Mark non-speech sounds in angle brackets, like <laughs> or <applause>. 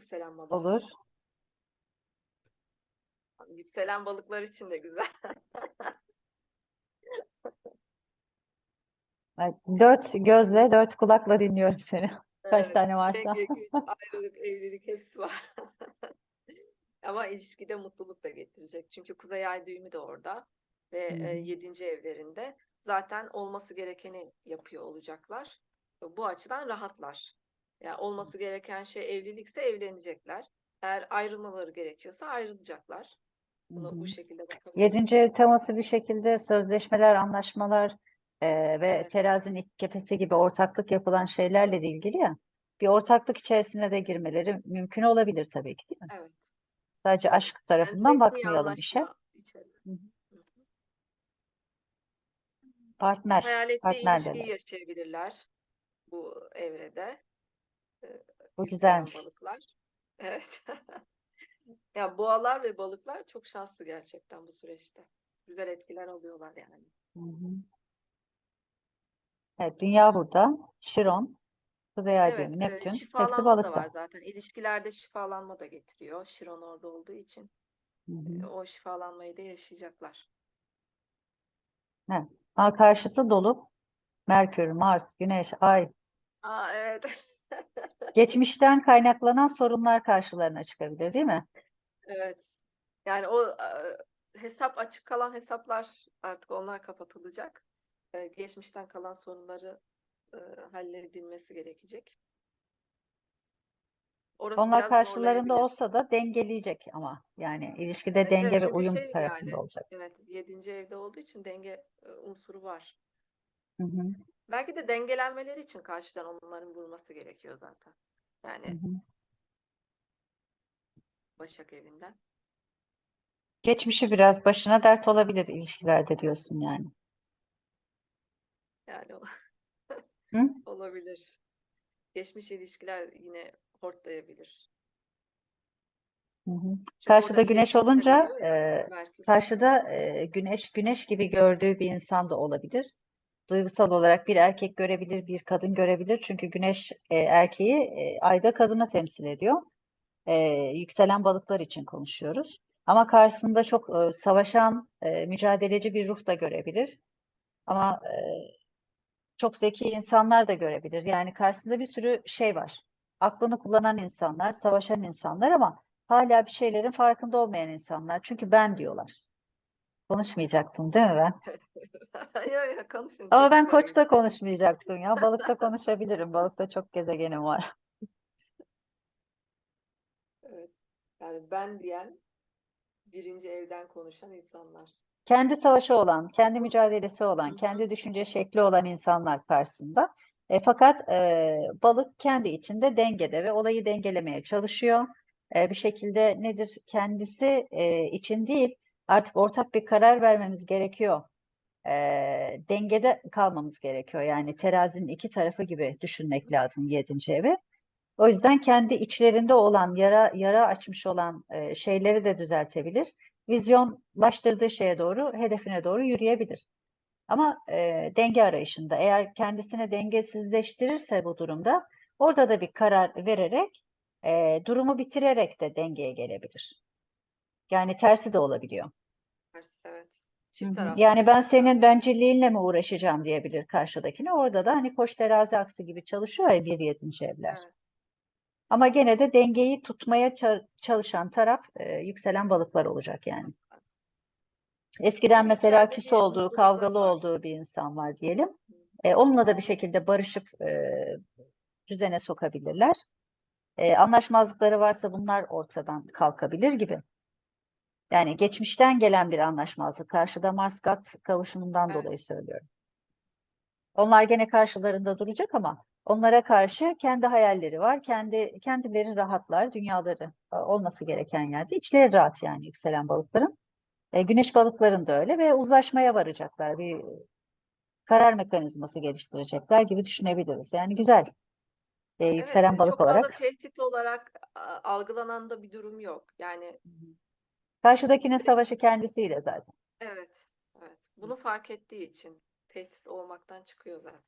yükselen balık. Olur. Yükselen balıklar için de güzel. Evet, Dört gözle, dört kulakla dinliyorum seni. Kaç Evet, tane varsa. ayrılık, evlilik hepsi var. <laughs> Ama ilişkide mutluluk da getirecek. Çünkü Kuzey Ay düğümü de orada ve Hı e, hı. yedinci evlerinde zaten olması gerekeni yapıyor olacaklar. Bu açıdan rahatlar. Yani olması gereken şey evlilikse evlenecekler. Eğer ayrılmaları gerekiyorsa ayrılacaklar. Hı. bu şekilde bakabiliriz. Yedinci teması bir şekilde sözleşmeler, anlaşmalar eee, ve Evet. terazinin iki kefesi gibi ortaklık yapılan şeylerle de ilgili ya. Bir ortaklık içerisine de girmeleri mümkün olabilir tabii ki değil mi? Evet. Sadece aşk Yani tarafından resmi bakmayalım. Hı hı. Partner, Hayal ettiği partnerler. ilişkiyi yaşayabilirler bu evrede. Ee, Bu güzelmiş. balıklar. <laughs> Evet. <laughs> Ya boğalar ve balıklar çok şanslı gerçekten bu süreçte. Güzel etkiler alıyorlar yani. Hı hı. Evet, Dünya burada. Şiron, Kuzey Ay Evet, düğümü, e, Neptün. Hepsi şifalanma da balıkta. var zaten. İlişkilerde şifalanma da getiriyor. Şiron orada olduğu için Hı e, o şifalanmayı da yaşayacaklar. Ama karşısı dolu. Merkür, Mars, Güneş, Ay. Aa evet. <laughs> Geçmişten kaynaklanan sorunlar karşılarına çıkabilir, değil mi? Evet. Yani o e, hesap açık kalan hesaplar artık onlar kapatılacak. E, Geçmişten kalan sorunları e, halledilmesi gerekecek. Orası Onlar biraz karşılarında zorlayabilir. olsa da dengeleyecek ama yani ilişkide Evet, denge evet ve çünkü uyum şey tarafında yani olacak. evet yedinci evde olduğu için denge e, unsuru var. Hı hı, Belki de dengelenmeleri için karşıdan onların vurması gerekiyor zaten. hı Yani hı. Başak evinden. Geçmişi biraz başına dert olabilir ilişkilerde diyorsun yani. Yani Hı? <laughs> olabilir. Geçmiş ilişkiler yine hortlayabilir. Hı hı. Çünkü Karşıda güneş olunca e, Merkür. karşıda e, güneş güneş gibi gördüğü bir insan da olabilir. Duygusal olarak bir erkek görebilir, bir kadın görebilir. Çünkü güneş e, erkeği e, ayda kadını temsil ediyor. E, yükselen balıklar için konuşuyoruz. Ama karşısında çok e, savaşan, e, mücadeleci bir ruh da görebilir. Ama e, çok zeki insanlar da görebilir. Yani karşısında bir sürü şey var. Aklını kullanan insanlar, savaşan insanlar ama hala bir şeylerin farkında olmayan insanlar. Çünkü ben diyorlar. Konuşmayacaktım değil mi ben? Yok yok konuşun Ama ben koçta konuşmayacaktım ya. Balıkta konuşabilirim. Balıkta çok gezegenim var. <laughs> Evet. Yani ben diyen birinci evden konuşan insanlar. Kendi savaşı olan, kendi mücadelesi olan, kendi düşünce şekli olan insanlar karşısında. E, fakat e, balık kendi içinde dengede ve olayı dengelemeye çalışıyor. E, bir şekilde nedir? Kendisi e, için değil, artık ortak bir karar vermemiz gerekiyor. E, dengede kalmamız gerekiyor. Yani terazinin iki tarafı gibi düşünmek lazım yedinci evi. O yüzden kendi içlerinde olan yara yara açmış olan e, şeyleri de düzeltebilir. Vizyonlaştırdığı şeye doğru, hedefine doğru yürüyebilir. Ama e, denge arayışında eğer kendisini dengesizleştirirse bu durumda orada da bir karar vererek e, durumu bitirerek de dengeye gelebilir. Yani tersi de olabiliyor. Evet. Çift taraflı Yani ben senin bencilliğinle mi uğraşacağım diyebilir karşıdakine. Orada da hani koç terazi aksı gibi çalışıyor ya bir yedinci evler. Evet. Ama gene de dengeyi tutmaya ça- çalışan taraf e, yükselen balıklar olacak yani. Eskiden mesela küs olduğu, kavgalı olduğu bir insan var diyelim. E, onunla da bir şekilde barışıp e, düzene sokabilirler. E, anlaşmazlıkları varsa bunlar ortadan kalkabilir gibi. Yani geçmişten gelen bir anlaşmazlık. Karşıda Mars-Gat kavuşumundan Evet. dolayı söylüyorum. Onlar gene karşılarında duracak ama onlara karşı kendi hayalleri var. Kendi kendileri rahatlar, dünyaları e, olması gereken yerde. İçleri rahat yani yükselen balıkların. E, güneş balıkların da öyle ve uzlaşmaya varacaklar. Bir karar mekanizması geliştirecekler gibi düşünebiliriz. Yani güzel. E, yükselen Evet, balık çok olarak. tehdit olarak algılanan da bir durum yok. Yani Karşıdakinin ikisi de savaşı kendisiyle zaten. evet, evet. Bunu fark ettiği için tehdit olmaktan çıkıyor zaten.